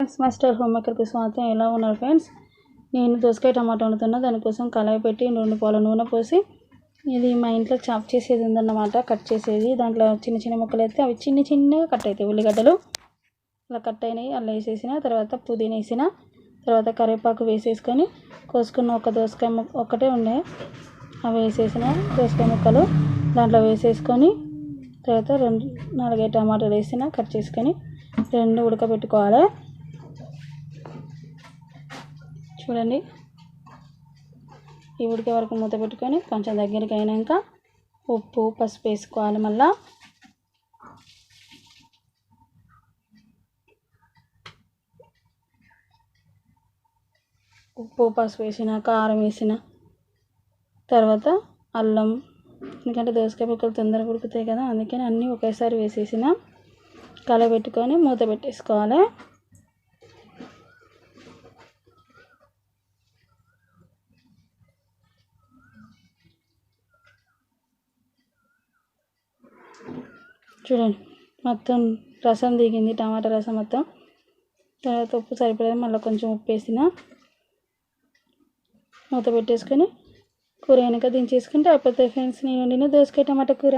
Friends master home మేకర్కి స్వాగతం ఎలా ఉన్నారు ఫ్రెండ్స్? నేను దోసకాయ టమాటా వండుతున్నా దానికోసం కళాయి పెట్టి రెండు పాల నూనె పోసి ఇది మా ఇంట్లో చాప్ చేసేది ఉందన్నమాట కట్ చేసేది. దాంట్లో చిన్న చిన్న ముక్కలు అయితే అవి చిన్న చిన్నగా కట్ అవుతాయి ఉల్లిగడ్డలు. అలా కట్ అయినాయి అలా వేసేసిన తర్వాత పుదీనా వేసిన తర్వాత కరివేపాకు వేసేసుకొని కోసుకున్న ఒక దోసకాయ ముక్క ఒక్కటే ఉండే. అవి వేసేసిన దోసకాయ ముక్కలు దాంట్లో వేసేసుకొని తర్వాత రెండు నాలుగైదు టమాటాలు వేసిన కట్ చేసుకొని రెండు ఉడకబెట్టుకోవాలి. చూడండి. ఈ ఉడికే వరకు మూత పెట్టుకొని కొంచెం దగ్గరికి అయినాక ఉప్పు పసుపు వేసుకోవాలి మళ్ళా. ఉప్పు పసుపు వేసిన కారం వేసిన తర్వాత అల్లం ఎందుకంటే దోసకాయ ముక్కలు తొందరగా ఉడుకుతాయి కదా అందుకని అన్నీ ఒకేసారి వేసేసిన. కలబెట్టుకొని మూత పెట్టేసుకోవాలి. చూడండి మొత్తం రసం దిగింది టమాటా రసం మొత్తం. తర్వాత ఉప్పు సరిపడేది మళ్ళీ కొంచెం ఉప్పు వేసిన మూత పెట్టేసుకొని కూర వెనక దించేసుకుంటే అయిపోతాయి ఫ్రెండ్స్. నేను వండిన దోసకాయ టమాటా కూర.